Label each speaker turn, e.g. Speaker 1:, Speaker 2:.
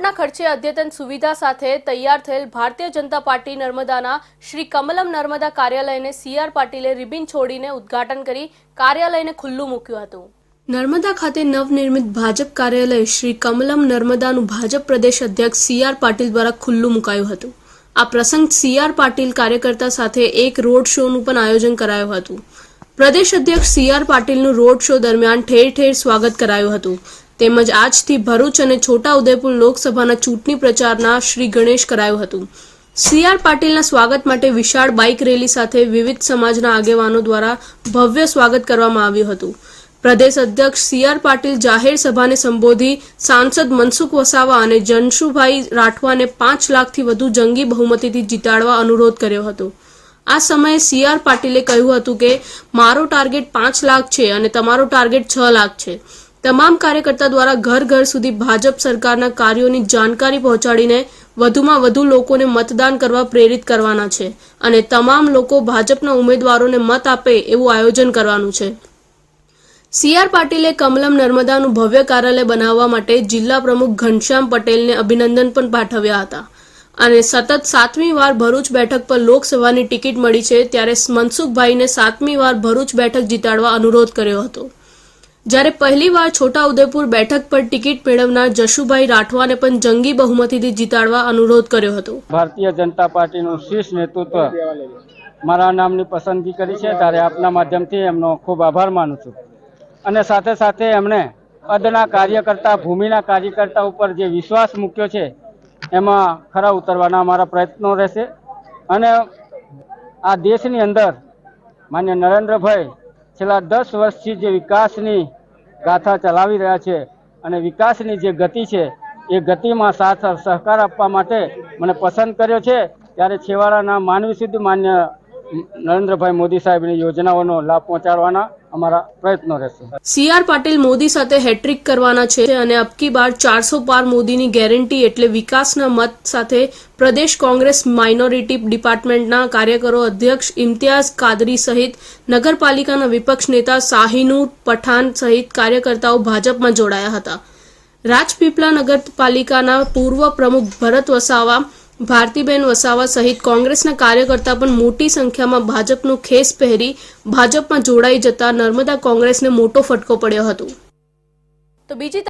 Speaker 1: કરોડના ખર્ચે અદ્યતન સુવિધા સાથે તૈયાર થયેલ ભારતીય જનતા પાર્ટી નર્મદાના શ્રી કમલમ નર્મદા કાર્યાલયને સીઆર પાટીલે રિબિન છોડીને ઉદ્ઘાટન કરી કાર્યાલયને ખુલ્લું મૂક્યું હતું. નર્મદા ખાતે નવનિર્મિત ભાજપ કાર્યાલય શ્રી કમલમ નર્મદાનું ભાજપ પ્રદેશ અધ્યક્ષ સીઆર પાટીલ દ્વારા ખુલ્લું મુકાયું હતું. આ પ્રસંગ સીઆર પાટીલ કાર્યકર્તા સાથે એક રોડ શોનું પણ આયોજન કરાયું હતું. પ્રદેશ અધ્યક્ષ સીઆર પાટીલનું રોડ શો દરમિયાન ઠેર ઠેર સ્વાગત કરાયું હતું. તેમજ આજથી ભરૂચ અને છોટા ઉદેપુર લોકસભાના ચૂંટણી પ્રચારના શ્રી ગણેશ કરાયું હતું. સીઆર પાટીલના સ્વાગત માટે વિશાળ બાઇક રેલી સાથે વિવિધ સમાજના આગેવાનો દ્વારા ભવ્ય સ્વાગત કરવામાં આવ્યું હતું. પ્રદેશ અધ્યક્ષ સીઆર પાટીલ જાહેર સભાને સંબોધી સાંસદ મનસુખ વસાવા અને જનશુભાઈ રાઠવાને પાંચ લાખથી વધુ જંગી બહુમતીથી જીતાડવા અનુરોધ કર્યો હતો. આ સમયે સીઆર પાટીલે કહ્યું હતું કે, મારો ટાર્ગેટ પાંચ લાખ છે અને તમારો ટાર્ગેટ છ લાખ છે. તમામ કાર્યકર્તા દ્વારા ઘર ઘર સુધી ભાજપ સરકારના કાર્યોની જાણકારી પહોંચાડીને વધુમાં વધુ લોકોને મતદાન કરવા પ્રેરિત કરવાના છે અને તમામ લોકો ભાજપના ઉમેદવારોને મત આપે એવું આયોજન કરવાનું છે. સીઆર પાટીલે કમલમ નર્મદાનું ભવ્ય કાર્યાલય બનાવવા માટે જિલ્લા પ્રમુખ ઘનશ્યામ પટેલને અભિનંદન પણ પાઠવ્યા હતા. અને સતત સાતમી વાર ભરૂચ બેઠક પર લોકસભાની ટિકિટ મળી છે ત્યારે મનસુખભાઈને સાતમી વાર ભરૂચ બેઠક જીતાડવા અનુરોધ કર્યો હતો. જ્યારે પહેલીવાર છોટાઉદેપુર બેઠક પર ટિકિટ મેળવનાર જશુભાઈ રાઠવાને પણ જંગી બહુમતીથી જીતાડવા અનુરોધ કર્યો હતો.
Speaker 2: ભારતીય જનતા પાર્ટીનું શીર્ષ નેતૃત્વ મારા નામની પસંદગી કરી છે, ત્યારે આપના માધ્યમથી એમનો ખૂબ આભાર માનું છું. અને સાથે સાથે એમણે અદના કાર્યકર્તા, ભૂમિના કાર્યકર્તા ઉપર જે વિશ્વાસ મૂક્યો છે, એમાં ખરા ઉતરવાના અમારા પ્રયત્નો રહેશે. અને આ દેશની અંદર માન્ય નરેન્દ્રભાઈ છેલ્લા દસ વર્ષથી જે વિકાસની ગાથા ચલાવી રહ્યા છે અને વિકાસની જે ગતિ છે, એ ગતિમાં સાથ સહકાર આપવા માટે મને પસંદ કર્યો છે. ત્યારે છેવાડાના માનવી સુધી માન્ય નરેન્દ્રભાઈ મોદી સાહેબની યોજનાઓનો લાભ પહોંચાડવાના અમારા પ્રયત્નો રહેશે.
Speaker 1: સીઆર પાટીલ મોદી સાથે હેટ્રિક કરવાના છે અને અબકી બાર ચારસો પાર મોદીની ગેરંટી એટલે વિકાસના મત સાથે પ્રદેશ કોંગ્રેસ માઇનોરિટી ડિપાર્ટમેન્ટના કાર્યકરો અધ્યક્ષ ઇમ્તિયાઝ કાદરી સહિત નગરપાલિકાના વિપક્ષ નેતા શાહીનુર પઠાણ સહિત કાર્યકર્તાઓ ભાજપમાં જોડાયા હતા. રાજપીપળા નગરપાલિકાના પૂર્વ પ્રમુખ ભરત વસાવા ભારતીબેન વસાવા સહિત કોંગ્રેસના કાર્યકર્તા પણ મોટી સંખ્યામાં ભાજપનું ખેસ પહેરી ભાજપમાં જોડાઈ જતા નર્મદા કોંગ્રેસને મોટો ફટકો પડ્યો હતો. તો બીજી